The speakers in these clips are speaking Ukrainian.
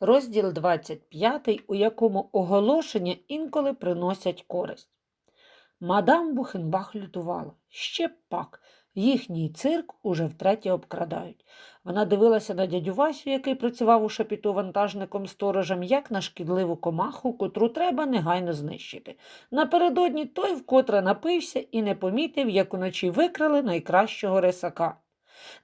Розділ 25, у якому оголошення інколи приносять користь. Мадам Бухенбах лютувала. Ще пак. Їхній цирк уже втретє обкрадають. Вона дивилася на дядю Васю, який працював у шапіту вантажником сторожем, як на шкідливу комаху, котру треба негайно знищити. Напередодні той вкотре напився і не помітив, як уночі викрали найкращого рисака.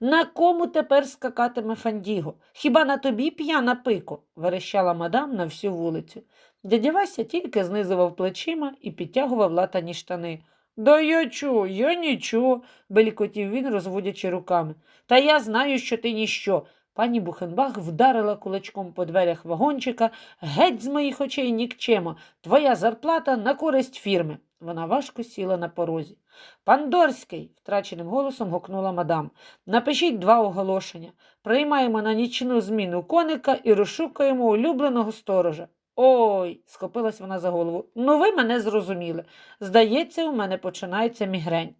На кому тепер скакатиме Фандіго? Хіба на тобі п'яна пико? верещала мадам на всю вулицю. Дядя Вася тільки знизував плечима і підтягував латані штани. Да я чо, я нічого, белькотів він, розводячи руками. Та я знаю, що ти ніщо. Пані Бухенбах вдарила кулачком по дверях вагончика. Геть з моїх очей нікчемо. Твоя зарплата на користь фірми. Вона важко сіла на порозі. Пандорський, втраченим голосом гукнула мадам. Напишіть два оголошення. Приймаємо на нічну зміну коника і розшукаємо улюбленого сторожа. Ой, схопилась вона за голову. Ну, ви мене зрозуміли. Здається, у мене починається мігрень.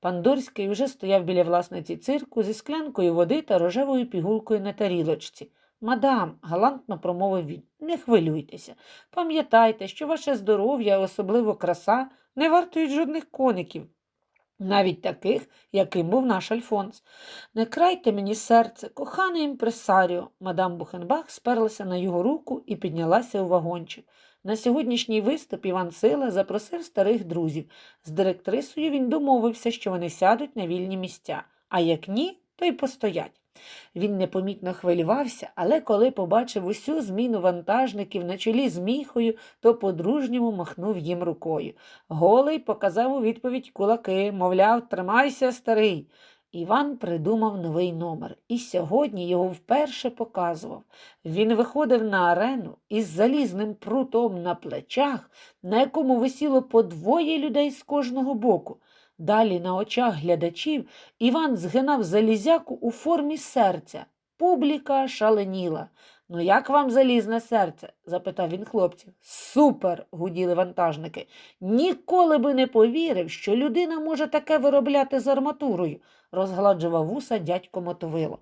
Пандорський вже стояв біля власниці цирку зі склянкою води та рожевою пігулкою на тарілочці. Мадам, галантно промовив він, не хвилюйтеся. Пам'ятайте, що ваше здоров'я, особливо краса, не вартують жодних коників, навіть таких, яким був наш Альфонс. Не крайте мені серце, коханий імпресаріо. Мадам Бухенбах сперлася на його руку і піднялася у вагончик. На сьогоднішній виступ Іван Сила запросив старих друзів. З директрисою він домовився, що вони сядуть на вільні місця, а як ні, то й постоять. Він непомітно хвилювався, але коли побачив усю зміну вантажників на чолі з міхою, то по-дружньому махнув їм рукою. Голий показав у відповідь кулаки, мовляв, тримайся, старий. Іван придумав новий номер, і сьогодні його вперше показував. Він виходив на арену із залізним прутом на плечах, на якому висіло по двоє людей з кожного боку. Далі на очах глядачів Іван згинав залізяку у формі серця. Публіка шаленіла. Ну, як вам залізне серце? запитав він хлопців. Супер. гуділи вантажники. Ніколи би не повірив, що людина може таке виробляти з арматурою, розгладжував вуса дядько Мотовило.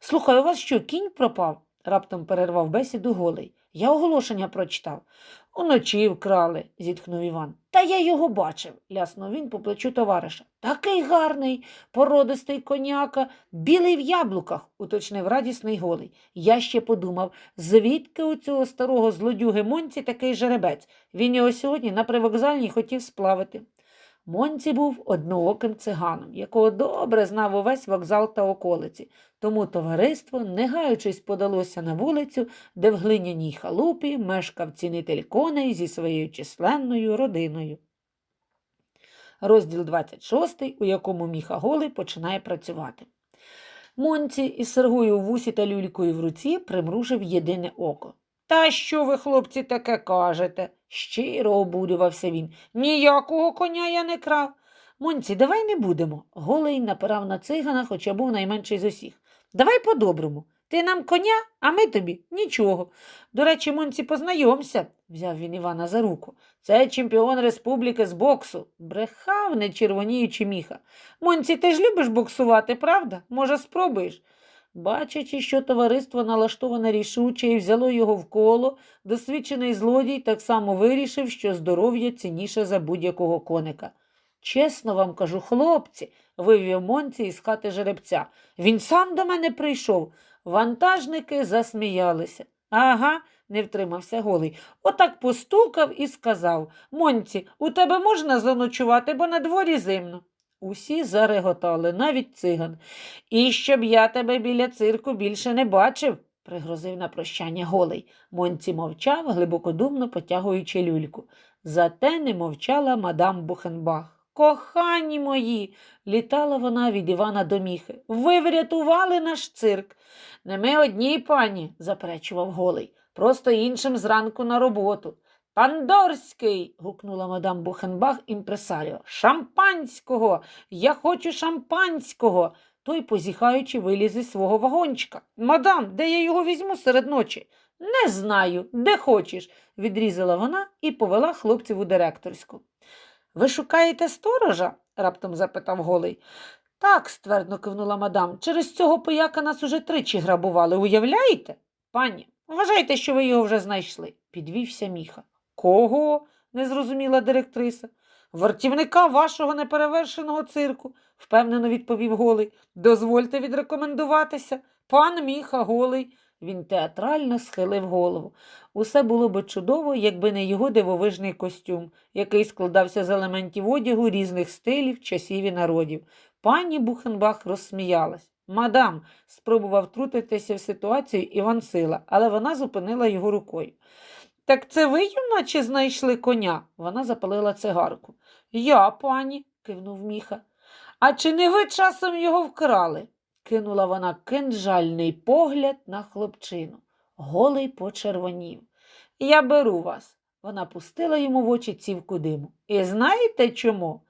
Слухай, у вас що, кінь пропав? раптом перервав бесіду голий. Я оголошення прочитав. Уночі вкрали, зітхнув Іван. Та я його бачив, ляснув він по плечу товариша. Такий гарний, породистий коняка, білий в яблуках, уточнив радісний голий. Я ще подумав, звідки у цього старого злодюги Монці такий жеребець. Він його сьогодні на привокзальній хотів сплавити. Монці був однооким циганом, якого добре знав увесь вокзал та околиці, тому товариство, не гаючись, подалося на вулицю, де в глиняній халупі мешкав цінитель коней зі своєю численною родиною. Розділ 26, у якому Міха Голий починає працювати. Монці із сергою у вусі та люлькою в руці примружив єдине око. Та що ви, хлопці, таке кажете? щиро обурювався він. Ніякого коня я не крав. Монці, давай не будемо. Голий напирав на цигана, хоча був найменший з усіх. Давай по-доброму. Ти нам коня, а ми тобі нічого. До речі, Монці, познайомся, взяв він Івана за руку. Це чемпіон республіки з боксу. Брехав, не червоніючи міха. Монці, ти ж любиш боксувати, правда? Може, спробуєш? Бачачи, що товариство налаштоване рішуче і взяло його в коло, досвідчений злодій так само вирішив, що здоров'я цінніше за будь-якого коника. Чесно вам кажу, хлопці, вивів Монці із хати жеребця. Він сам до мене прийшов. Вантажники засміялися. Ага, не втримався голий. Отак постукав і сказав Монці, у тебе можна заночувати, бо на дворі зимно. Усі зареготали, навіть циган. І щоб я тебе біля цирку більше не бачив, пригрозив на прощання голий. Монці мовчав, глибокодумно потягуючи люльку. Зате не мовчала мадам Бухенбах. Кохані мої, літала вона від Івана до міхи. Ви врятували наш цирк. Не ми одні, пані, заперечував голий, просто іншим зранку на роботу. Пандорський. гукнула мадам Бухенбах імпресаріо. Шампанського. Я хочу шампанського. Той, позіхаючи, виліз із свого вагончика. Мадам, де я його візьму серед ночі? Не знаю, де хочеш, відрізала вона і повела хлопців у директорську. Ви шукаєте сторожа? раптом запитав голий. Так, ствердно кивнула мадам. Через цього пояка нас уже тричі грабували, уявляєте? Пані, Вважайте, що ви його вже знайшли, підвівся міха. Кого? не зрозуміла директриса. Вартівника вашого неперевершеного цирку, впевнено відповів голий. Дозвольте відрекомендуватися. Пан міха голий. Він театрально схилив голову. Усе було би чудово, якби не його дивовижний костюм, який складався з елементів одягу різних стилів, часів і народів. Пані Бухенбах розсміялась. Мадам, спробував втрутитися в ситуацію Іван Сила, але вона зупинила його рукою. Так це ви, юначе, знайшли коня? Вона запалила цигарку. Я, пані, кивнув міха. А чи не ви часом його вкрали? кинула вона кинджальний погляд на хлопчину. Голий почервонів. Я беру вас. Вона пустила йому в очі цівку диму. І знаєте чому?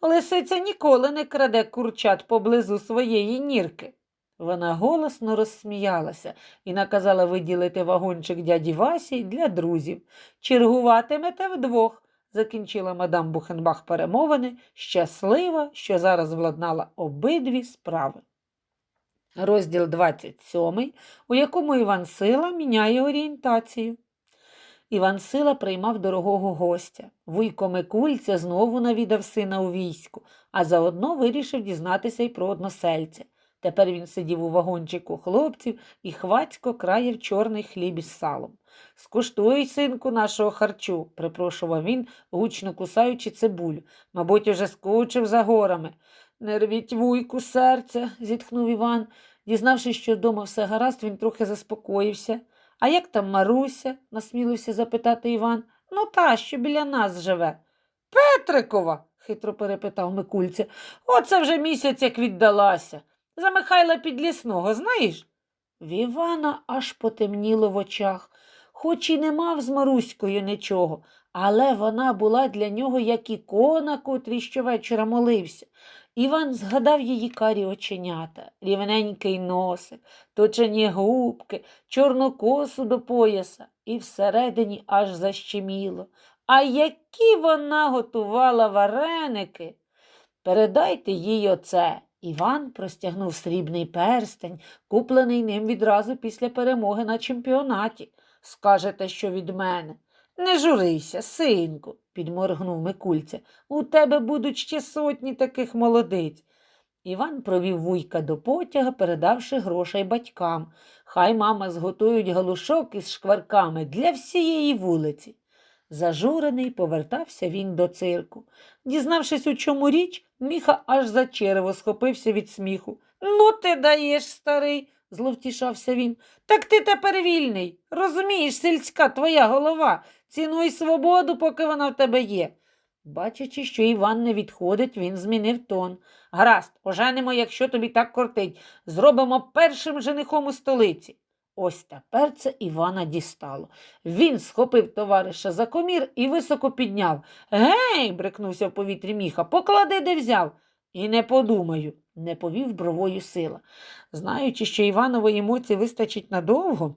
Лисиця ніколи не краде курчат поблизу своєї нірки. Вона голосно розсміялася і наказала виділити вагончик дяді Васі для друзів. Чергуватимете вдвох, закінчила мадам Бухенбах перемовини, щаслива, що зараз владнала обидві справи. Розділ 27, у якому Іван Сила міняє орієнтацію. Іван Сила приймав дорогого гостя. Вуйко Микульця знову навідав сина у війську, а заодно вирішив дізнатися й про односельця. Тепер він сидів у вагончику хлопців і хвацько краяв чорний хліб із салом. Скуштуй, синку, нашого харчу, припрошував він, гучно кусаючи цибулю. Мабуть, уже скучив за горами. Не рвіть вуйку серця, зітхнув Іван. Дізнавшись, що вдома все гаразд, він трохи заспокоївся. А як там Маруся? насмілився запитати Іван. Ну та, що біля нас живе. Петрикова, хитро перепитав Микульця. Оце вже місяць як віддалася. За Михайла Підлісного, знаєш? В Івана аж потемніло в очах, хоч і не мав з Маруською нічого, але вона була для нього як ікона, котрій щовечора молився. Іван згадав її карі оченята, рівненький носик, точені губки, чорну косу до пояса, і всередині аж защеміло. А які вона готувала вареники? Передайте їй оце. Іван простягнув срібний перстень, куплений ним відразу після перемоги на чемпіонаті. Скажете, що від мене. Не журися, синку, підморгнув Микульця. У тебе будуть ще сотні таких молодиць. Іван провів вуйка до потяга, передавши грошей батькам. Хай мама зготують галушок із шкварками для всієї вулиці. Зажурений повертався він до цирку. Дізнавшись, у чому річ, міха аж за черево схопився від сміху. Ну, ти даєш, старий, зловтішався він. Так ти тепер вільний. Розумієш, сільська твоя голова. Цінуй свободу, поки вона в тебе є. Бачачи, що Іван не відходить, він змінив тон. Гаразд, оженимо, якщо тобі так кортить. Зробимо першим женихом у столиці. Ось тепер це Івана дістало. Він схопив товариша за комір і високо підняв. Гей, брикнувся в повітрі міха, поклади, де взяв. І не подумаю, не повів бровою сила. Знаючи, що Іванової емоції вистачить надовго,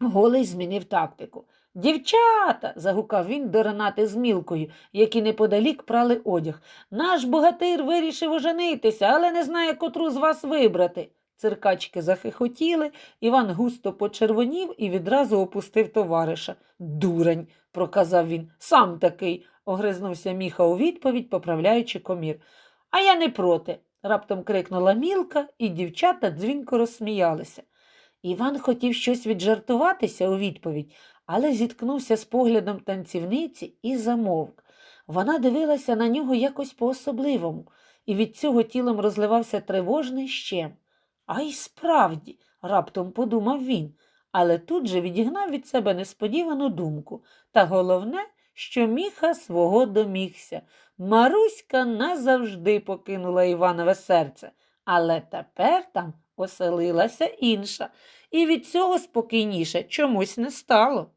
голий змінив тактику. Дівчата. загукав він до Ренати з мілкою, які неподалік прали одяг. Наш богатир вирішив оженитися, але не знає, котру з вас вибрати. Циркачки захихотіли, Іван густо почервонів і відразу опустив товариша. Дурень, проказав він. Сам такий, огризнувся міха у відповідь, поправляючи комір. А я не проти, раптом крикнула мілка, і дівчата дзвінко розсміялися. Іван хотів щось віджартуватися у відповідь, але зіткнувся з поглядом танцівниці і замовк. Вона дивилася на нього якось по-особливому, і від цього тілом розливався тривожний щем. А й справді, раптом подумав він, але тут же відігнав від себе несподівану думку. Та головне, що міха свого домігся. Маруська назавжди покинула Іванове серце, але тепер там оселилася інша, і від цього спокійніше чомусь не стало.